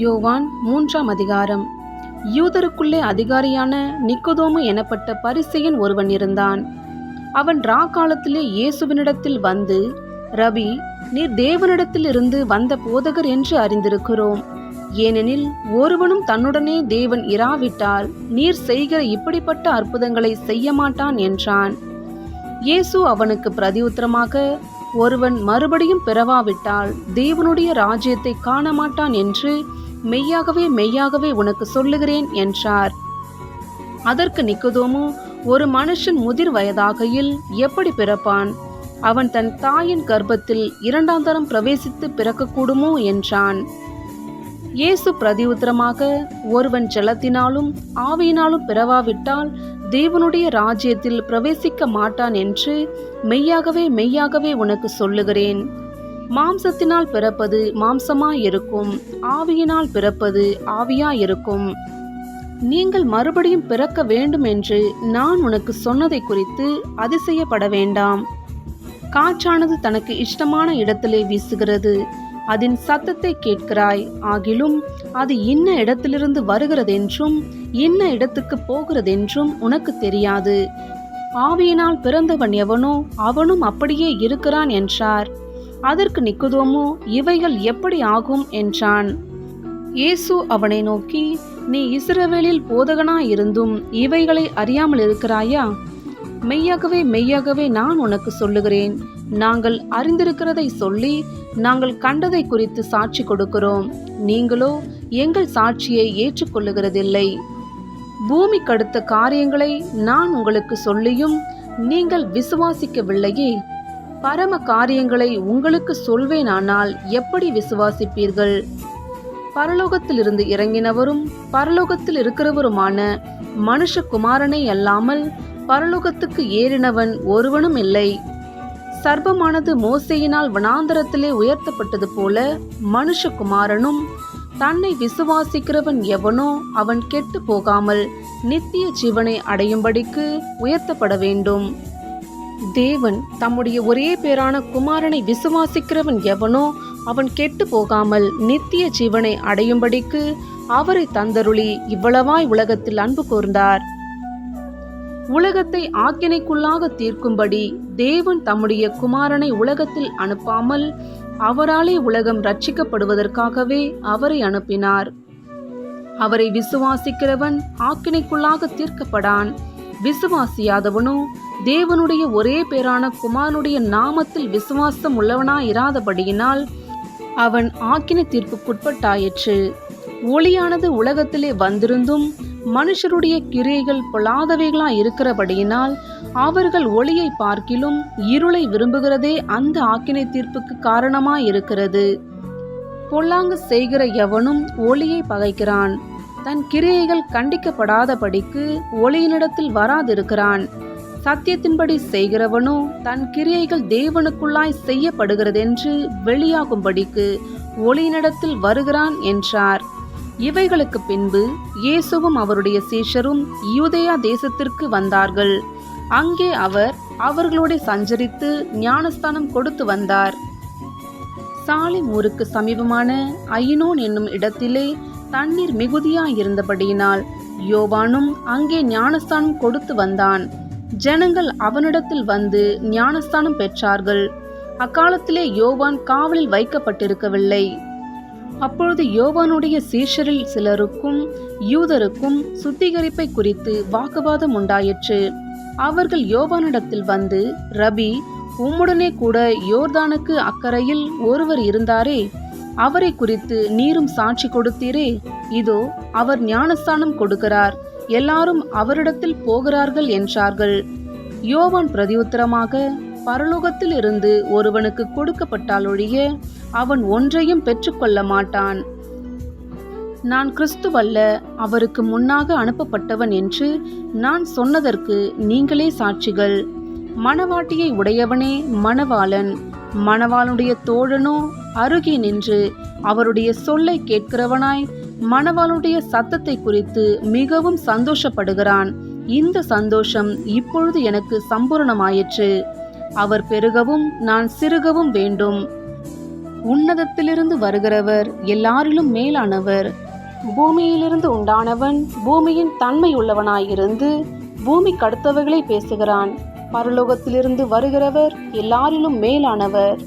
யோவான் மூன்றாம் அதிகாரம். யூதருக்குள்ளே அதிகாரியான நிக்கோதோமு எனப்பட்ட பரிசையன் ஒருவன் இருந்தான். அவன் ரா காலத்திலே இயேசுவினிடத்தில் வந்து ரபி நீர் தேவனிடத்திலிருந்து வந்த போதகர் என்று அறிந்திருக்கிறோம். ஏனெனில் ஒருவனும் தன்னுடனே தேவன் இராவிட்டால் நீர் செய்கிற இப்படிப்பட்ட அற்புதங்களை செய்ய மாட்டான் என்றான். இயேசு அவனுக்கு பிரதியுத்தரமாக ஒருவன் மறுபடியும் பிறவாவிட்டால் தேவனுடைய ராஜ்யத்தை காண மாட்டான் என்று மெய்யாகவே மெய்யாகவே உனக்கு சொல்லுகிறேன் என்றார். அதற்கு நிக்குதோமோ ஒரு மனுஷன் முதிர் வயதாகையில் எப்படி பிறப்பான்? அவன் தன் தாயின் கர்ப்பத்தில் இரண்டாம் தரம் பிரவேசித்து பிறக்கக்கூடுமோ என்றான். இயேசு பிரதியுத்தரமாக ஒருவன் ஜலத்தினாலும் ஆவியினாலும் பிறவாவிட்டால் தேவனுடைய ராஜ்யத்தில் பிரவேசிக்க மாட்டான் என்று மெய்யாகவே மெய்யாகவே உனக்கு சொல்லுகிறேன். மாம்சத்தினால் பிறப்பது மாம்சமாயிருக்கும். ஆவியினால் பிறப்பது ஆவியாயிருக்கும். நீங்கள் மறுபடியும் பிறக்க வேண்டும் என்று நான் உனக்கு சொன்னதை குறித்து அதிசயப்பட வேண்டாம். காற்றானது தனக்கு இஷ்டமான இடத்திலே வீசுகிறது. அதன் சத்தத்தை கேட்கிறாய். ஆகிலும் அது இன்ன இடத்திலிருந்து வருகிறதென்றும் இன்ன இடத்துக்கு போகிறதென்றும் உனக்கு தெரியாது. ஆவியினால் பிறந்தவன் எவனோ அவனும் அப்படியே இருக்கிறான் என்றார். அதற்கு நிக்குதோமோ? இவைகள் எப்படி ஆகும்? என்றான். இயேசு அவனை நோக்கி நீ இஸ்ரவேலில் போதகனாயிருந்தும் இவைகளை அறியாமல் இருக்கிறாயா? மெய்யாகவே மெய்யாகவே நான் உனக்கு சொல்லுகிறேன். நாங்கள் அறிந்திருக்கிறதை சொல்லி நாங்கள் கண்டதை குறித்து சாட்சி கொடுக்கிறோம். நீங்களோ எங்கள் சாட்சியை ஏற்றுக்கொள்ளுகிறதில்லை. பூமிக்கடுத்த காரியங்களை நான் உங்களுக்கு சொல்லியும் நீங்கள் விசுவாசிக்கவில்லையே. பரம காரியங்களை உங்களுக்கு சொல்வேனானால் எப்படி விசுவாசிப்பீர்கள்? பரலோகத்திலிருந்து இறங்கினவரும் பரலோகத்தில் இருக்கிறவருமான மனுஷகுமாரனை அல்லாமல் பரலோகத்துக்கு ஏறினவன் ஒருவனும் இல்லை. சர்பமானது மோசையினால் வனாந்தரத்திலே உயர்த்தப்பட்டது போல மனுஷகுமாரனும் தன்னை விசுவாசிக்கிறவன் எவனோ அவன் கெட்டு போகாமல் நித்திய ஜீவனை அடையும்படிக்கு உயர்த்தப்பட வேண்டும். தேவன் தம்முடைய ஒரே பேரான குமாரனை விசுவாசிக்கிறவன் எவனோ அவன் கெட்டு போகாமல் நித்திய ஜீவனை அடையும்படிக்கு அவரை தந்தருளி இவ்வளவாய் உலகத்தில் அன்பு கூர்ந்தார். உலகத்தை ஆக்கினைக்குள்ளாக தீர்க்கும்படி தேவன் தம்முடைய குமாரனை உலகத்தில் அனுப்பாமல் அவராலே உலகம் ரட்சிக்கப்படுவதற்காகவே அவரை அனுப்பினார். அவரை விசுவாசிக்கிறவன் ஆக்கினைக்குள்ளாக தீர்க்கப்படான். விசுவாசியாதவனோ தேவனுடைய ஒரே பேரான குமாரனுடைய நாமத்தில் விசுவாசம் உள்ளவனாயிராதபடியினால் அவன் ஆக்கின தீர்ப்புக்குட்பட்டாயிற்று ஒளியானது உலகத்திலே வந்திருந்தும் மனுஷருடைய கிரியைகள் பொல்லாதவைகளாய் இருக்கிறபடியினால் அவர்கள் ஒளியை பார்க்கிலும் இருளை விரும்புகிறதே அந்த ஆக்கினை தீர்ப்புக்கு காரணமாயிருக்கிறது. பொல்லாங்கு செய்கிற எவனும் ஒளியை பகைக்கிறான். தன் கிரியைகள் கண்டிக்கப்படாதபடிக்கு ஒளியினிடத்தில் வராதிருக்கிறான். சத்தியத்தின்படி செய்கிறவனோ தன் கிரியைகள் தேவனுக்குள்ளாய் செய்யப்படுகிறதென்று வெளியாகும்படிக்கு ஒளியினிடத்தில் வருகிறான் என்றார். இவைகளுக்கு பின்பு இயேசுவும் அவருடைய சீஷரும் யூதேயா தேசத்திற்கு வந்தார்கள். அங்கே அவர் அவர்களோட சஞ்சரித்து ஞானஸ்தானம் கொடுத்து வந்தார். சாலிம் ஊருக்கு சமீபமான ஐனோன் என்னும் இடத்திலே தண்ணீர் மிகுதியாயிருந்தபடியினால் யோவானும் அங்கே ஞானஸ்தானம் கொடுத்து வந்தான். ஜனங்கள் அவனிடத்தில் வந்து ஞானஸ்தானம் பெற்றார்கள். அக்காலத்திலே யோவான் காவலில் வைக்கப்பட்டிருக்கவில்லை. அப்பொழுது யோவானுடைய சீஷரில் சிலருக்கும் யூதருக்கும் சுத்திகரிப்பை குறித்து வாக்குவாதம் உண்டாயிற்று. அவர்கள் யோவானிடத்தில் வந்து ரபி உம்முடனே கூட யோர்தானுக்கு அக்கறையில் ஒருவர் இருந்தாரே அவரை குறித்து நீரும் சாட்சி கொடுத்தீரே இதோ அவர் ஞானஸ்தானம் கொடுக்கிறார். எல்லாரும் அவரிடத்தில் போகிறார்கள் என்றார்கள். யோவான் பிரதியுத்தரமாக பரலோகத்தில் இருந்து ஒருவனுக்கு கொடுக்கப்பட்டால் ஒழிய அவன் ஒன்றையும் பெற்றுக்கொள்ள மாட்டான். நான் கிறிஸ்துவல்ல அவருக்கு முன்னாக அனுப்பப்பட்டவன் என்று நான் சொன்னதற்கு நீங்களே சாட்சிகள். மணவாட்டியை உடையவனே மணவாளன். மணவாளுடைய தோழனோ அருகே நின்று அவருடைய சொல்லை கேட்கிறவனாய் மணவாளுடைய சத்தத்தை குறித்து மிகவும் சந்தோஷப்படுகிறான். இந்த சந்தோஷம் இப்பொழுது எனக்கு சம்பூரணமாயிற்று. அவர் பெருகவும் நான் சிறுகவும் வேண்டும். உன்னதத்திலிருந்து வருகிறவர் எல்லாரிலும் மேலானவர். பூமியிலிருந்து உண்டானவன் பூமியின் தன்மையுள்ளவனாயிருந்து பூமி கடுத்தவர்களை பேசுகிறான். பரலோகத்திலிருந்து வருகிறவர் எல்லாரிலும் மேலானவர்.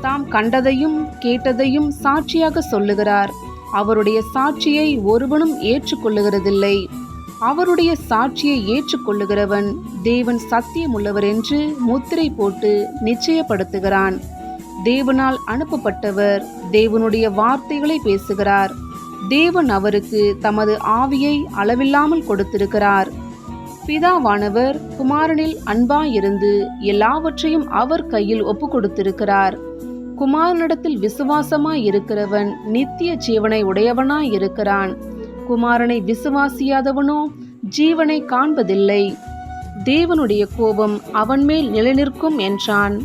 தாம் கண்டதையும் கேட்டதையும் சாட்சியாக சொல்லுகிறார். அவருடைய சாட்சியை ஒருவனும் ஏற்றுக்கொள்ளுகிறதில்லை. அவருடைய சாட்சியை ஏற்றுக்கொள்ளுகிறவன் தேவன் சத்தியமுள்ளவர் என்று முத்திரை போட்டு நிச்சயப்படுத்துகிறான். தேவனால் அனுப்பப்பட்டவர் தேவனுடைய வார்த்தைகளை பேசுகிறார். தேவன் அவருக்கு தமது ஆவியை அளவில்லாமல் கொடுத்திருக்கிறார். பிதாவானவர் குமாரனில் அன்பாயிருந்து எல்லாவற்றையும் அவர் கையில் ஒப்பு கொடுத்திருக்கிறார் குமாரனிடத்தில் விசுவாசமாய் இருக்கிறவன் நித்திய ஜீவனை உடையவனாய் இருக்கிறான். குமாரனை விசுவாசியாதவனோ ஜீவனை காண்பதில்லை. தேவனுடைய கோபம் அவன் மேல் நிலைநிற்கும் என்றான்.